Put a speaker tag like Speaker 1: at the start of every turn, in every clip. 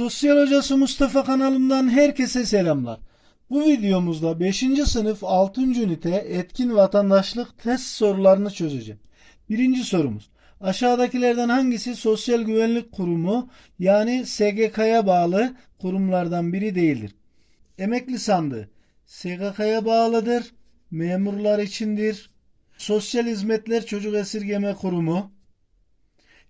Speaker 1: Sosyal Hocası Mustafa kanalımdan herkese selamlar. Bu videomuzda 5. sınıf 6. ünite etkin vatandaşlık test sorularını çözeceğim. Birinci sorumuz. Aşağıdakilerden hangisi Sosyal Güvenlik Kurumu yani SGK'ya bağlı kurumlardan biri değildir? Emekli sandığı SGK'ya bağlıdır. Memurlar içindir. Sosyal Hizmetler Çocuk Esirgeme Kurumu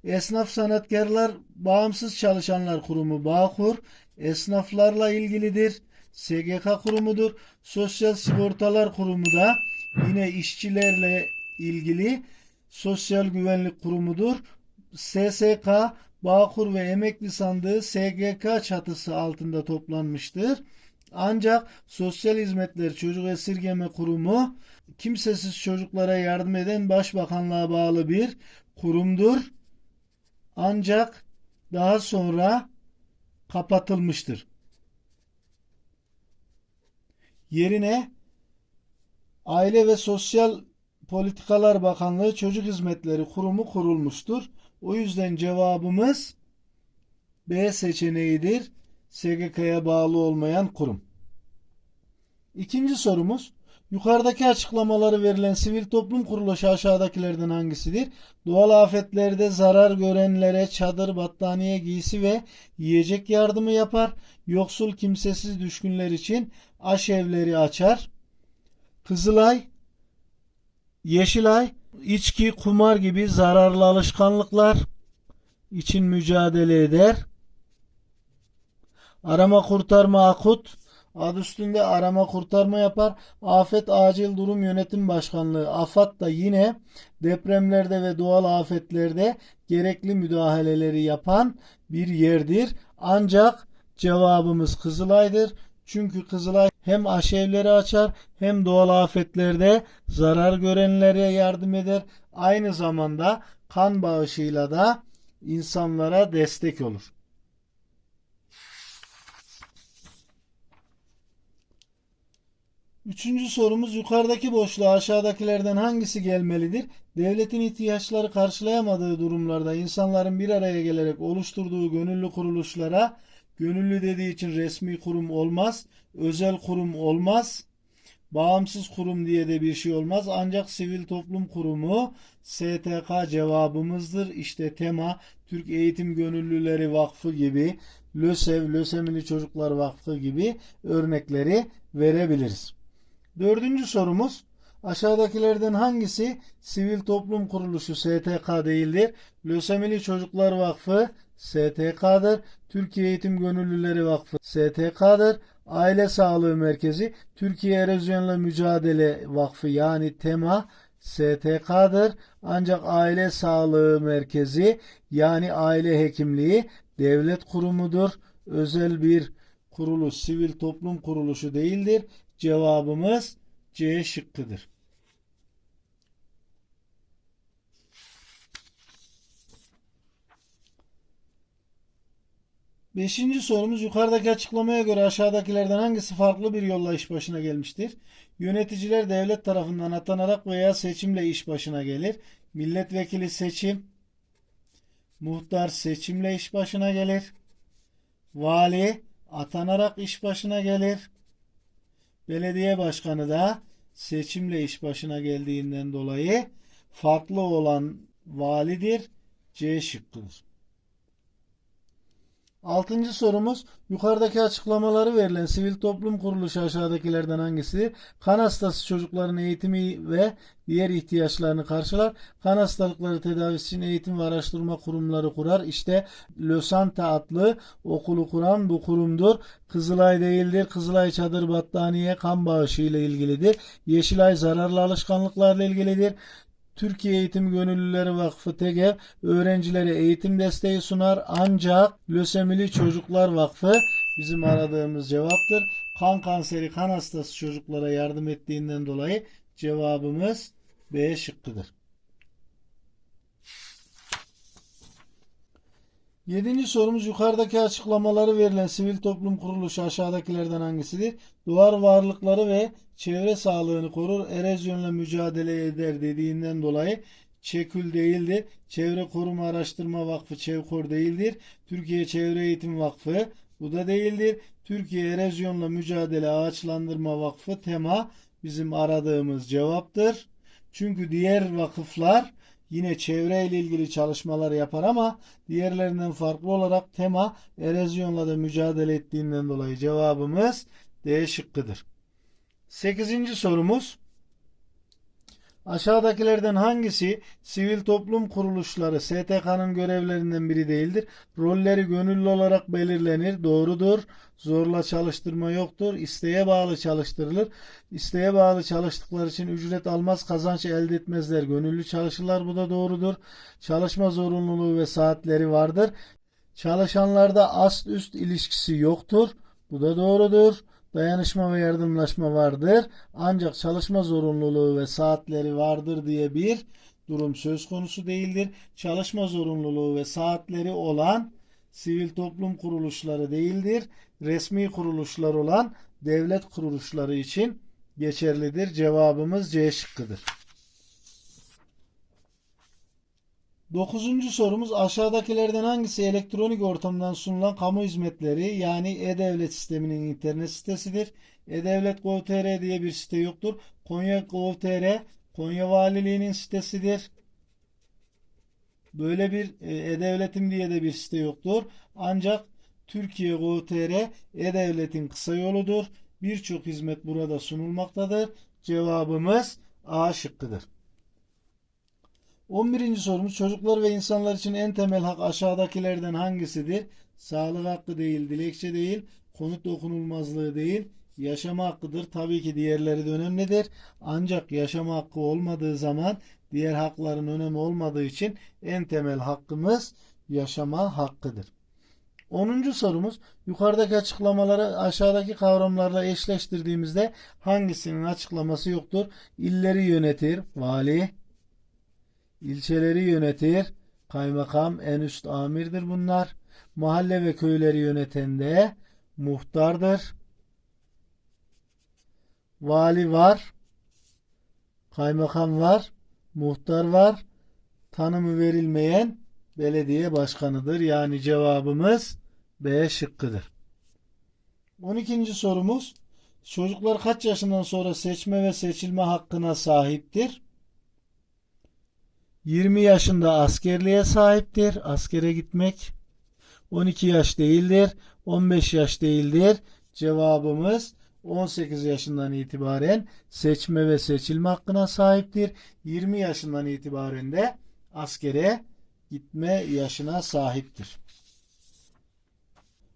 Speaker 1: Esnaf Sanatkarlar Bağımsız Çalışanlar Kurumu Bağkur esnaflarla ilgilidir. SGK kurumudur. Sosyal Sigortalar Kurumu da yine işçilerle ilgili Sosyal Güvenlik Kurumudur. SSK Bağkur ve Emekli Sandığı SGK çatısı altında toplanmıştır. Ancak Sosyal Hizmetler Çocuk Esirgeme Kurumu kimsesiz çocuklara yardım eden Başbakanlığa bağlı bir kurumdur ancak daha sonra kapatılmıştır. Yerine Aile ve Sosyal Politikalar Bakanlığı Çocuk Hizmetleri Kurumu kurulmuştur. O yüzden cevabımız B seçeneğidir. SGK'ya bağlı olmayan kurum. İkinci sorumuz. Yukarıdaki açıklamaları verilen sivil toplum kuruluşu aşağıdakilerden hangisidir? Doğal afetlerde zarar görenlere çadır, battaniye, giysi ve yiyecek yardımı yapar. Yoksul kimsesiz düşkünler için aşevleri açar. Kızılay, Yeşilay, içki, kumar gibi zararlı alışkanlıklar için mücadele eder. Arama kurtarma akut adı üstünde arama kurtarma yapar. Afet Acil Durum Yönetim Başkanlığı AFAD da yine depremlerde ve doğal afetlerde gerekli müdahaleleri yapan bir yerdir. Ancak cevabımız Kızılay'dır. Çünkü Kızılay hem aşevleri açar hem doğal afetlerde zarar görenlere yardım eder. Aynı zamanda kan bağışıyla da insanlara destek olur. Üçüncü sorumuz yukarıdaki boşluğa aşağıdakilerden hangisi gelmelidir? Devletin ihtiyaçları karşılayamadığı durumlarda insanların bir araya gelerek oluşturduğu gönüllü kuruluşlara gönüllü dediği için resmi kurum olmaz, özel kurum olmaz, bağımsız kurum diye de bir şey olmaz. Ancak sivil toplum kurumu STK cevabımızdır. İşte tema Türk Eğitim Gönüllüleri Vakfı gibi, LÖSEV, Lösemili Çocuklar Vakfı gibi örnekleri verebiliriz. Dördüncü sorumuz aşağıdakilerden hangisi sivil toplum kuruluşu STK değildir? Lösemili Çocuklar Vakfı STK'dır. Türkiye Eğitim Gönüllüleri Vakfı STK'dır. Aile Sağlığı Merkezi Türkiye Erozyonla Mücadele Vakfı yani TEMA STK'dır. Ancak Aile Sağlığı Merkezi yani aile hekimliği devlet kurumudur. Özel bir kuruluş, sivil toplum kuruluşu değildir. Cevabımız C şıkkıdır. Beşinci sorumuz yukarıdaki açıklamaya göre aşağıdakilerden hangisi farklı bir yolla iş başına gelmiştir? Yöneticiler devlet tarafından atanarak veya seçimle iş başına gelir. Milletvekili seçim, muhtar seçimle iş başına gelir. Vali atanarak iş başına gelir. Belediye başkanı da seçimle iş başına geldiğinden dolayı farklı olan validir. C şıkkıdır. Altıncı sorumuz yukarıdaki açıklamaları verilen sivil toplum kuruluşu aşağıdakilerden hangisidir? Kan hastası çocukların eğitimi ve diğer ihtiyaçlarını karşılar. Kan hastalıkları tedavisi için eğitim ve araştırma kurumları kurar. İşte Lösanta adlı okulu kuran bu kurumdur. Kızılay değildir. Kızılay çadır battaniye kan bağışı ile ilgilidir. Yeşilay zararlı alışkanlıklarla ilgilidir. Türkiye Eğitim Gönüllüleri Vakfı TEGEV öğrencilere eğitim desteği sunar ancak Lösemili Çocuklar Vakfı bizim aradığımız cevaptır. Kan kanseri, kan hastası çocuklara yardım ettiğinden dolayı cevabımız B şıkkıdır. Yedinci sorumuz yukarıdaki açıklamaları verilen sivil toplum kuruluşu aşağıdakilerden hangisidir? Duvar varlıkları ve çevre sağlığını korur, erozyonla mücadele eder dediğinden dolayı Çekül değildir. Çevre Koruma Araştırma Vakfı Çevkor değildir. Türkiye Çevre Eğitim Vakfı Bu da değildir. Türkiye Erozyonla Mücadele Ağaçlandırma Vakfı tema bizim aradığımız cevaptır. Çünkü diğer vakıflar yine çevreyle ilgili çalışmalar yapar ama diğerlerinden farklı olarak tema erozyonla da mücadele ettiğinden dolayı cevabımız D şıkkıdır. 8. sorumuz Aşağıdakilerden hangisi sivil toplum kuruluşları STK'nın görevlerinden biri değildir? Rolleri gönüllü olarak belirlenir. Doğrudur. Zorla çalıştırma yoktur. İsteğe bağlı çalıştırılır. İsteğe bağlı çalıştıkları için ücret almaz, kazanç elde etmezler. Gönüllü çalışırlar. Bu da doğrudur. Çalışma zorunluluğu ve saatleri vardır. Çalışanlarda ast üst ilişkisi yoktur. Bu da doğrudur. Dayanışma ve yardımlaşma vardır. Ancak çalışma zorunluluğu ve saatleri vardır diye bir durum söz konusu değildir. Çalışma zorunluluğu ve saatleri olan sivil toplum kuruluşları değildir. Resmi kuruluşlar olan devlet kuruluşları için geçerlidir. Cevabımız C şıkkıdır. Dokuzuncu sorumuz aşağıdakilerden hangisi elektronik ortamdan sunulan kamu hizmetleri yani e-devlet sisteminin internet sitesidir? E-devlet Gov.tr diye bir site yoktur. Konya Gov.tr Konya Valiliğinin sitesidir. Böyle bir e, e-devletim diye de bir site yoktur. Ancak Türkiye Gov.tr e-devletin kısa yoludur. Birçok hizmet burada sunulmaktadır. Cevabımız A şıkkıdır. 11. sorumuz çocuklar ve insanlar için en temel hak aşağıdakilerden hangisidir? Sağlık hakkı değil, dilekçe değil, konut dokunulmazlığı değil, yaşama hakkıdır. Tabii ki diğerleri de önemlidir. Ancak yaşama hakkı olmadığı zaman diğer hakların önemi olmadığı için en temel hakkımız yaşama hakkıdır. 10. sorumuz yukarıdaki açıklamaları aşağıdaki kavramlarla eşleştirdiğimizde hangisinin açıklaması yoktur? İlleri yönetir, vali, İlçeleri yönetir. Kaymakam en üst amirdir bunlar. Mahalle ve köyleri yöneten de muhtardır. Vali var. Kaymakam var. Muhtar var. Tanımı verilmeyen belediye başkanıdır. Yani cevabımız B şıkkıdır. 12. sorumuz Çocuklar kaç yaşından sonra seçme ve seçilme hakkına sahiptir? 20 yaşında askerliğe sahiptir. Askere gitmek 12 yaş değildir. 15 yaş değildir. Cevabımız 18 yaşından itibaren seçme ve seçilme hakkına sahiptir. 20 yaşından itibaren de askere gitme yaşına sahiptir.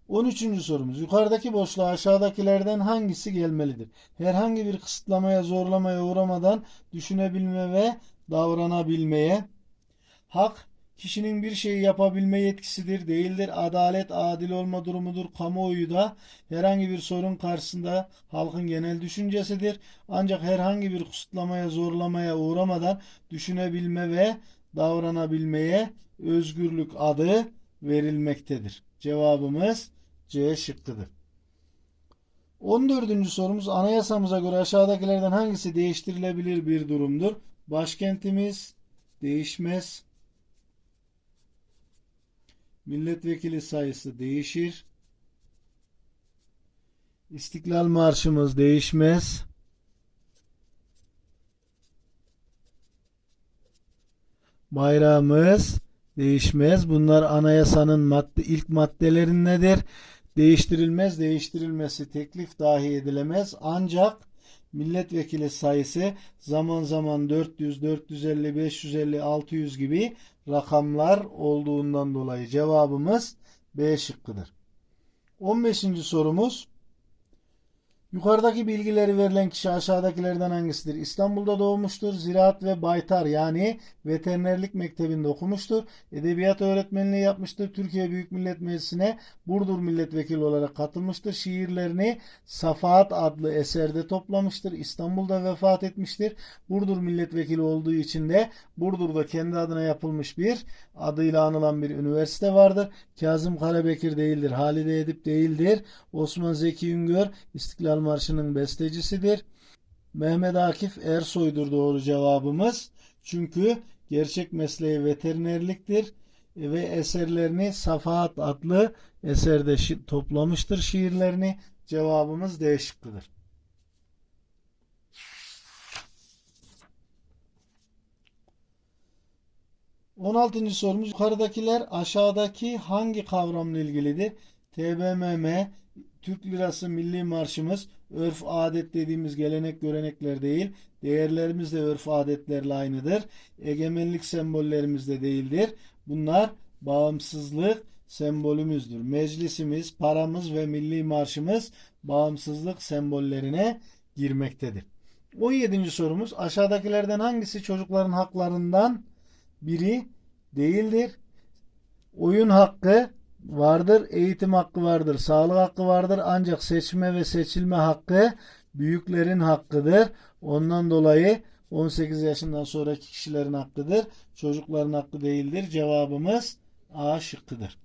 Speaker 1: 13. sorumuz. Yukarıdaki boşluğa aşağıdakilerden hangisi gelmelidir? Herhangi bir kısıtlamaya, zorlamaya uğramadan düşünebilme ve davranabilmeye. Hak, kişinin bir şeyi yapabilme yetkisidir, değildir. Adalet, adil olma durumudur. Kamuoyu da herhangi bir sorun karşısında halkın genel düşüncesidir. Ancak herhangi bir kısıtlamaya, zorlamaya uğramadan düşünebilme ve davranabilmeye özgürlük adı verilmektedir. Cevabımız C şıkkıdır. 14. sorumuz anayasamıza göre aşağıdakilerden hangisi değiştirilebilir bir durumdur? Başkentimiz değişmez. Milletvekili sayısı değişir. İstiklal Marşımız değişmez. Bayrağımız değişmez. Bunlar anayasanın madde, ilk maddelerindedir. Değiştirilmez, değiştirilmesi teklif dahi edilemez. Ancak milletvekili sayısı zaman zaman 400, 450, 550, 600 gibi rakamlar olduğundan dolayı cevabımız B şıkkıdır. 15. sorumuz Yukarıdaki bilgileri verilen kişi aşağıdakilerden hangisidir? İstanbul'da doğmuştur. Ziraat ve Baytar yani veterinerlik mektebinde okumuştur. Edebiyat öğretmenliği yapmıştır. Türkiye Büyük Millet Meclisi'ne Burdur milletvekili olarak katılmıştır. Şiirlerini Safahat adlı eserde toplamıştır. İstanbul'da vefat etmiştir. Burdur milletvekili olduğu için de Burdur'da kendi adına yapılmış bir adıyla anılan bir üniversite vardır. Kazım Karabekir değildir. Halide Edip değildir. Osman Zeki Üngör İstiklal Marşı'nın bestecisidir. Mehmet Akif Ersoy'dur doğru cevabımız. Çünkü gerçek mesleği veterinerliktir. ve eserlerini Safahat adlı eserde şi- toplamıştır şiirlerini. Cevabımız D şıkkıdır. On altıncı sorumuz yukarıdakiler aşağıdaki hangi kavramla ilgilidir? TBMM, Türk Lirası Milli Marşımız, örf adet dediğimiz gelenek görenekler değil, değerlerimiz de örf adetlerle aynıdır. Egemenlik sembollerimiz de değildir. Bunlar bağımsızlık sembolümüzdür. Meclisimiz, paramız ve milli marşımız bağımsızlık sembollerine girmektedir. 17. sorumuz aşağıdakilerden hangisi çocukların haklarından biri değildir? Oyun hakkı vardır, eğitim hakkı vardır, sağlık hakkı vardır ancak seçme ve seçilme hakkı büyüklerin hakkıdır. Ondan dolayı 18 yaşından sonraki kişilerin hakkıdır. Çocukların hakkı değildir. Cevabımız A şıkkıdır.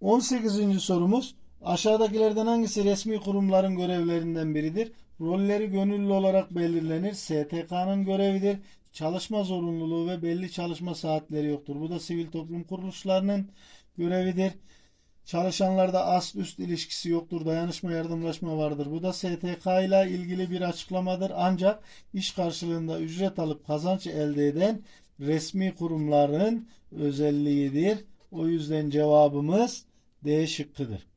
Speaker 1: On sekizinci sorumuz aşağıdakilerden hangisi resmi kurumların görevlerinden biridir? Rolleri gönüllü olarak belirlenir. STK'nın görevidir. Çalışma zorunluluğu ve belli çalışma saatleri yoktur. Bu da sivil toplum kuruluşlarının görevidir. Çalışanlarda ast üst ilişkisi yoktur. Dayanışma yardımlaşma vardır. Bu da STK ile ilgili bir açıklamadır. Ancak iş karşılığında ücret alıp kazanç elde eden resmi kurumların özelliğidir. O yüzden cevabımız D şıkkıdır.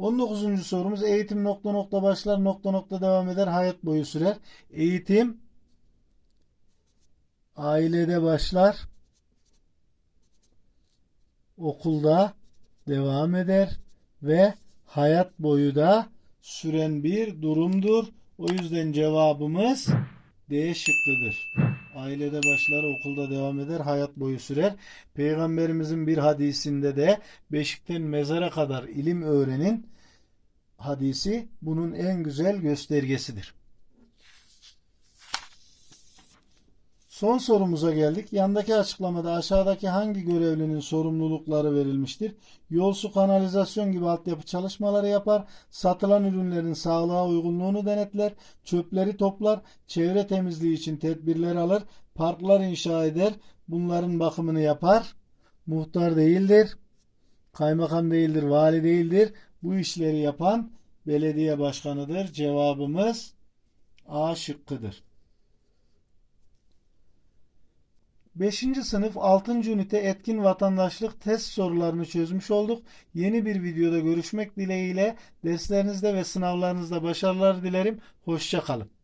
Speaker 1: 19. sorumuz eğitim nokta nokta başlar nokta nokta devam eder hayat boyu sürer. Eğitim ailede başlar okulda devam eder ve hayat boyu da süren bir durumdur. O yüzden cevabımız D şıkkıdır. Ailede başlar, okulda devam eder, hayat boyu sürer. Peygamberimizin bir hadisinde de beşikten mezara kadar ilim öğrenin hadisi bunun en güzel göstergesidir. Son sorumuza geldik. Yandaki açıklamada aşağıdaki hangi görevlinin sorumlulukları verilmiştir? Yol su kanalizasyon gibi altyapı çalışmaları yapar, satılan ürünlerin sağlığa uygunluğunu denetler, çöpleri toplar, çevre temizliği için tedbirler alır, parklar inşa eder, bunların bakımını yapar. Muhtar değildir, kaymakam değildir, vali değildir. Bu işleri yapan belediye başkanıdır. Cevabımız A şıkkıdır. 5. sınıf 6. ünite etkin vatandaşlık test sorularını çözmüş olduk. Yeni bir videoda görüşmek dileğiyle derslerinizde ve sınavlarınızda başarılar dilerim. Hoşça kalın.